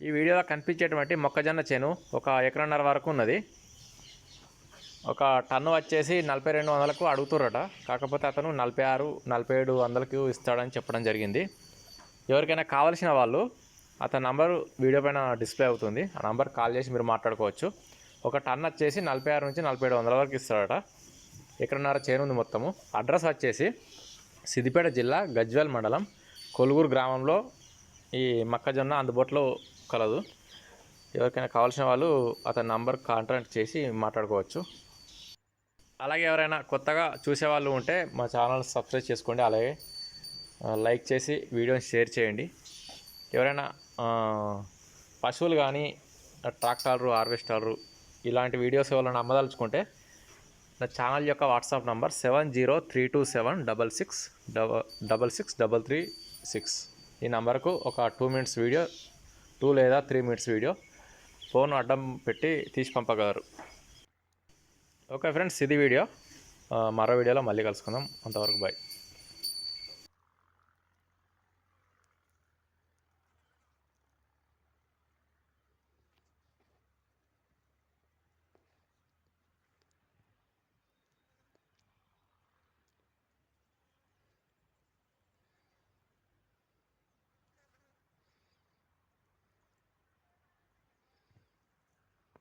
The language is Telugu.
ఈ వీడియోలో కనిపించేటువంటి మొక్కజొన్న చేను ఒక ఎకరన్నర వరకు ఉన్నది. ఒక టన్ను వచ్చేసి నలభై రెండు వందలకు అడుగుతురట కాకపోతే అతను నలభై ఆరు నలభై ఏడు వందలకు ఇస్తాడని చెప్పడం జరిగింది. ఎవరికైనా కావాల్సిన వాళ్ళు అతని నంబరు వీడియో పైన డిస్ప్లే అవుతుంది. ఆ నంబర్ కాల్ చేసి మీరు మాట్లాడుకోవచ్చు. ఒక టన్ వచ్చేసి నలభై ఆరు నుంచి నలభై ఏడు వందల వరకు ఇస్తాడట. ఎక్కడన్నర చేను ఉంది మొత్తము. అడ్రస్ వచ్చేసి సిద్దిపేట జిల్లా గజ్వేల్ మండలం కొలుగురు గ్రామంలో ఈ మొక్కజొన్న అందుబాటులో కలదు. ఎవరికైనా కావాల్సిన వాళ్ళు అతని నంబర్ కాంటాక్ట్ చేసి మాట్లాడుకోవచ్చు. అలాగే ఎవరైనా కొత్తగా చూసేవాళ్ళు ఉంటే మా ఛానల్ సబ్స్క్రైబ్ చేసుకోండి. అలాగే లైక్ చేసి వీడియోని షేర్ చేయండి. ఎవరైనా పశువులు కానీ ట్రాక్టర్లు హార్వెస్టర్లు ఇలాంటి వీడియోస్ ఎవరైనా అమ్మదలుచుకుంటే నా ఛానల్ యొక్క WhatsApp number seven zero three two seven double six double double six double three six. ఈ నంబర్కు ఒక టూ మినిట్స్ వీడియో టూ లేదా త్రీ మినిట్స్ వీడియో. ఫోన్ అడ్డం పెట్టి తీసి పంపగలరు. ఓకే ఫ్రెండ్స్ ఇది వీడియో. మరో వీడియోలో మళ్ళీ కలుసుకుందాం. అంతవరకు బాయ్.